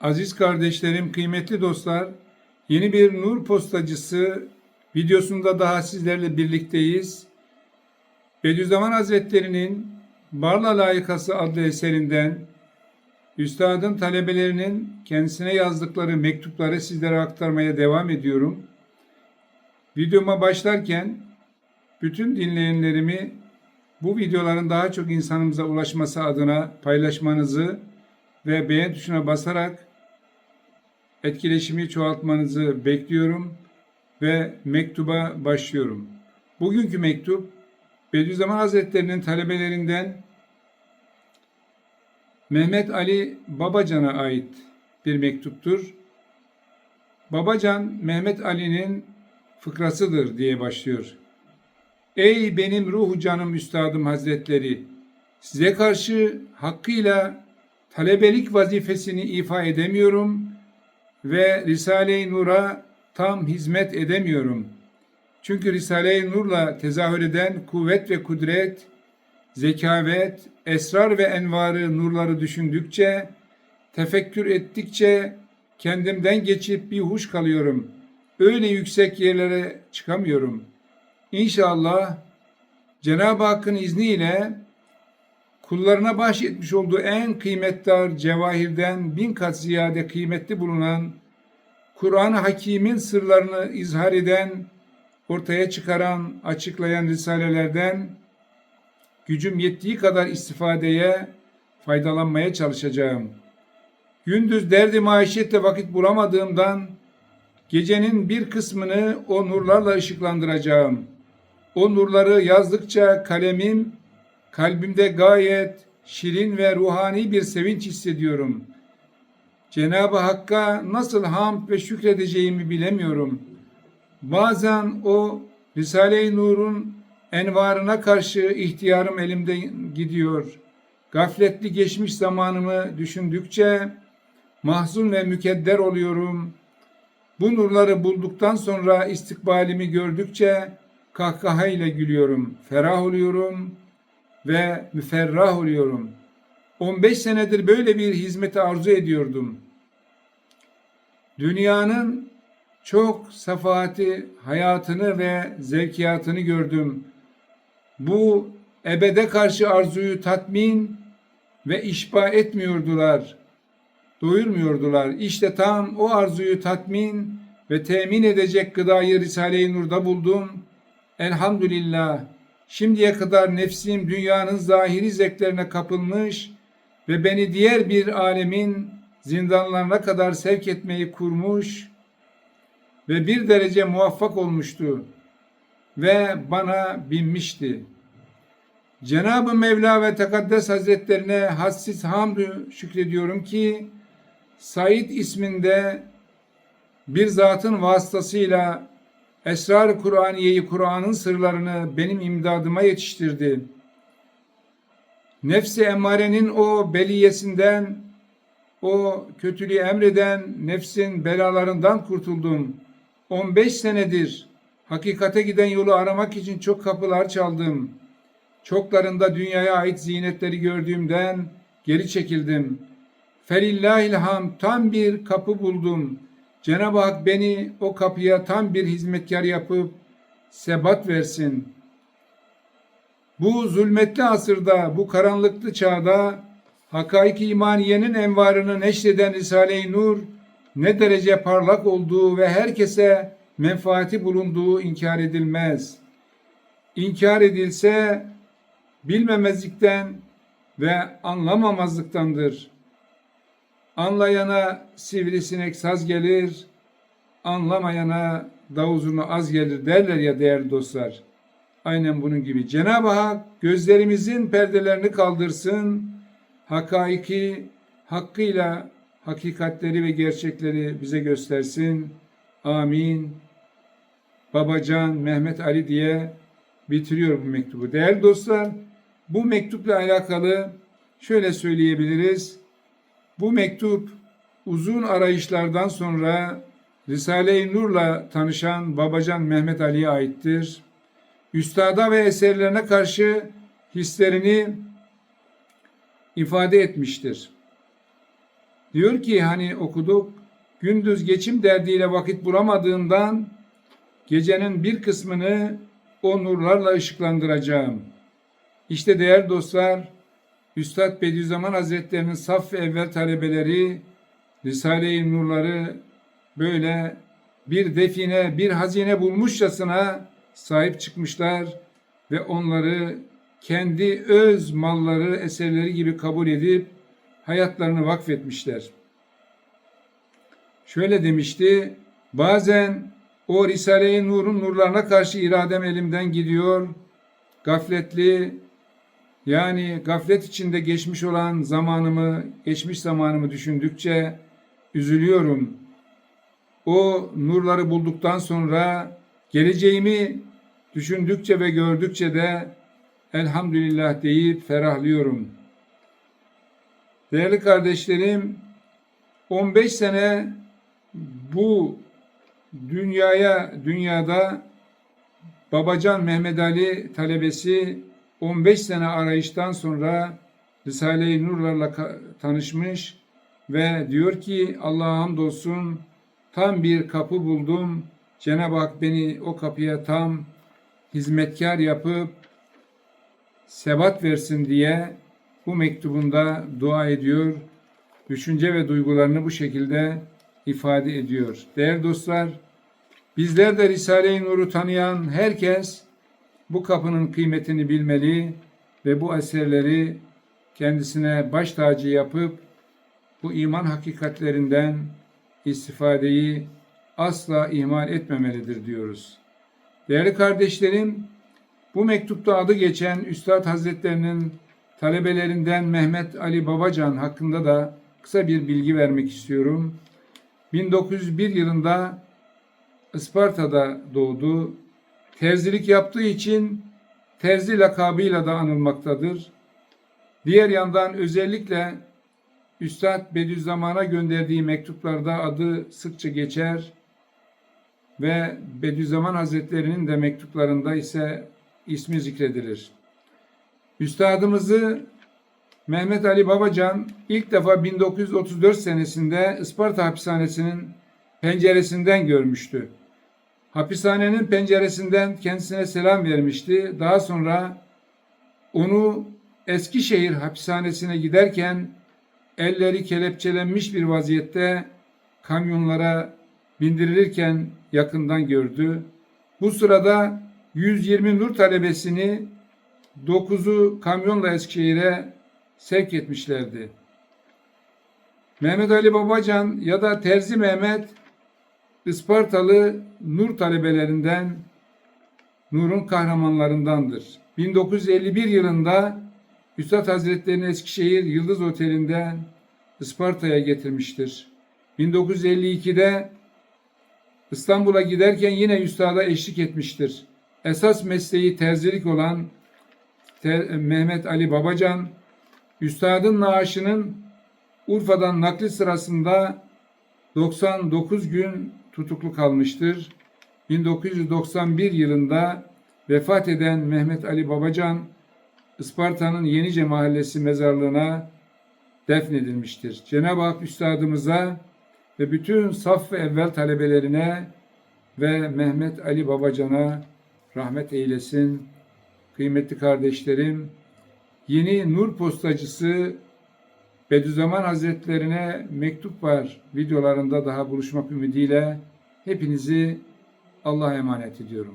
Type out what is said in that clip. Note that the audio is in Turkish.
Aziz kardeşlerim, kıymetli dostlar, yeni bir Nur Postacısı videosunda daha sizlerle birlikteyiz. Bediüzzaman Hazretleri'nin Barla Layıkası adlı eserinden Üstadın talebelerinin kendisine yazdıkları mektupları sizlere aktarmaya devam ediyorum. Videoma başlarken bütün dinleyenlerimi bu videoların daha çok insanımıza ulaşması adına paylaşmanızı ve beğen tuşuna basarak etkileşimi çoğaltmanızı bekliyorum ve mektuba başlıyorum. Bugünkü mektup Bediüzzaman Hazretleri'nin talebelerinden Mehmet Ali Babacan'a ait bir mektuptur. Babacan Mehmet Ali'nin fıkrasıdır diye başlıyor. Ey benim ruhu canım üstadım hazretleri, size karşı hakkıyla talebelik vazifesini ifa edemiyorum ve Risale-i Nur'a tam hizmet edemiyorum. Çünkü Risale-i Nur'la tezahür eden kuvvet ve kudret, zekavet, esrar ve envarı nurları düşündükçe, tefekkür ettikçe kendimden geçip bir huş kalıyorum. Öyle yüksek yerlere çıkamıyorum. İnşallah Cenab-ı Hakk'ın izniyle kullarına bahşetmiş olduğu en kıymetdar cevahirden bin kat ziyade kıymetli bulunan Kur'an-ı Hakîm'in sırlarını izhar eden, ortaya çıkaran, açıklayan risalelerden gücüm yettiği kadar istifadeye, faydalanmaya çalışacağım. Gündüz derdi maişette vakit bulamadığımdan gecenin bir kısmını o nurlarla ışıklandıracağım. O nurları yazdıkça kalemim kalbimde gayet şirin ve ruhani bir sevinç hissediyorum. Cenab-ı Hakk'a nasıl hamd ve şükredeceğimi bilemiyorum. Bazen o Risale-i Nur'un envarına karşı ihtiyarım elimden gidiyor. Gafletli geçmiş zamanımı düşündükçe mahzun ve mükedder oluyorum. Bu nurları bulduktan sonra istikbalimi gördükçe kahkahayla gülüyorum, ferah oluyorum ve müferrah oluyorum. 15 senedir böyle bir hizmeti arzu ediyordum. Dünyanın çok safahati hayatını ve zevkiyatını gördüm. Bu ebede karşı arzuyu tatmin ve işba etmiyordular, doyurmuyordular. İşte tam o arzuyu tatmin ve temin edecek gıdayı Risale-i Nur'da buldum. Elhamdülillah. Şimdiye kadar nefsim dünyanın zahiri zevklerine kapılmış ve beni diğer bir alemin zindanlarına kadar sevk etmeyi kurmuş ve bir derece muvaffak olmuştu ve bana binmişti. Cenab-ı Mevla ve Tekaddes Hazretlerine hassiz hamdü şükrediyorum ki Said isminde bir zatın vasıtasıyla Esrar-ı Kur'aniyeyi Kur'an'ın sırlarını benim imdadıma yetiştirdi. Nefsi emmarenin o beliyesinden, o kötülüğü emreden nefsin belalarından kurtuldum. 15 senedir hakikate giden yolu aramak için çok kapılar çaldım. Çoklarında dünyaya ait zinetleri gördüğümden geri çekildim. Felillahilham tam bir kapı buldum. Cenab-ı Hak beni o kapıya tam bir hizmetkar yapıp sebat versin. Bu zulmetli asırda, bu karanlıklı çağda hakaiki imaniyenin envarını neşreden Risale-i Nur ne derece parlak olduğu ve herkese menfaati bulunduğu inkar edilmez. İnkar edilse bilmemezlikten ve anlamamazlıktandır. Anlayana sivrisinek saz gelir, anlamayana davuzunu az gelir derler ya değerli dostlar. Aynen bunun gibi. Cenab-ı Hak gözlerimizin perdelerini kaldırsın, hakaiki hakkıyla hakikatleri ve gerçekleri bize göstersin. Amin. Babacan Mehmet Ali diye bitiriyor bu mektubu. Değerli dostlar, bu mektupla alakalı şöyle söyleyebiliriz. Bu mektup uzun arayışlardan sonra Risale-i Nur'la tanışan Babacan Mehmet Ali'ye aittir. Üstada ve eserlerine karşı hislerini ifade etmiştir. Diyor ki hani okuduk gündüz geçim derdiyle vakit bulamadığından gecenin bir kısmını o nurlarla ışıklandıracağım. İşte değerli dostlar Üstad Bediüzzaman Hazretleri'nin saf ve evvel talebeleri Risale-i Nurları böyle bir define, bir hazine bulmuşçasına sahip çıkmışlar ve onları kendi öz malları, eserleri gibi kabul edip hayatlarını vakfetmişler. Şöyle demişti, bazen o Risale-i Nur'un nurlarına karşı iradem elimden gidiyor, gafletli, yani gaflet içinde geçmiş olan zamanımı, geçmiş zamanımı düşündükçe üzülüyorum. O nurları bulduktan sonra geleceğimi düşündükçe ve gördükçe de elhamdülillah deyip ferahlıyorum. Değerli kardeşlerim, 15 sene bu dünyaya dünyada Babacan Mehmet Ali talebesi 15 sene arayıştan sonra Risale-i Nurlarla tanışmış ve diyor ki Allah'a hamdolsun tam bir kapı buldum. Cenab-ı Hak beni o kapıya tam hizmetkar yapıp sebat versin diye bu mektubunda dua ediyor. Düşünce ve duygularını bu şekilde ifade ediyor. Değerli dostlar, bizler de Risale-i Nur'u tanıyan herkes bu kapının kıymetini bilmeli ve bu eserleri kendisine baş tacı yapıp bu iman hakikatlerinden istifadeyi asla ihmal etmemelidir diyoruz. Değerli kardeşlerim, bu mektupta adı geçen Üstad Hazretlerinin talebelerinden Mehmet Ali Babacan hakkında da kısa bir bilgi vermek istiyorum. 1901 yılında Isparta'da doğdu. Terzilik yaptığı için terzi lakabıyla da anılmaktadır. Diğer yandan özellikle Üstad Bediüzzaman'a gönderdiği mektuplarda adı sıkça geçer ve Bediüzzaman Hazretleri'nin de mektuplarında ise ismi zikredilir. Üstadımızı Mehmet Ali Babacan ilk defa 1934 senesinde Isparta hapishanesinin penceresinden görmüştü. Hapishanenin penceresinden kendisine selam vermişti. Daha sonra onu Eskişehir hapishanesine giderken elleri kelepçelenmiş bir vaziyette kamyonlara bindirilirken yakından gördü. Bu sırada 120 nur talebesini 9'u kamyonla Eskişehir'e sevk etmişlerdi. Mehmet Ali Babacan ya da Terzi Mehmet Ispartalı Nur talebelerinden Nur'un kahramanlarındandır. 1951 yılında Üstad Hazretleri'ni Eskişehir Yıldız Oteli'nden Isparta'ya getirmiştir. 1952'de İstanbul'a giderken yine üstada eşlik etmiştir. Esas mesleği terzilik olan Ter- Mehmet Ali Babacan, üstadın naaşının Urfa'dan nakli sırasında 99 gün tutuklu kalmıştır. 1991 yılında vefat eden Mehmet Ali Babacan, Isparta'nın Yenice Mahallesi mezarlığına defnedilmiştir. Cenab-ı Hak üstadımıza ve bütün saf ve evvel talebelerine ve Mehmet Ali Babacan'a rahmet eylesin. Kıymetli kardeşlerim, yeni nur postacısı Bediüzzaman Hazretlerine mektup var videolarında daha buluşmak ümidiyle hepinizi Allah'a emanet ediyorum.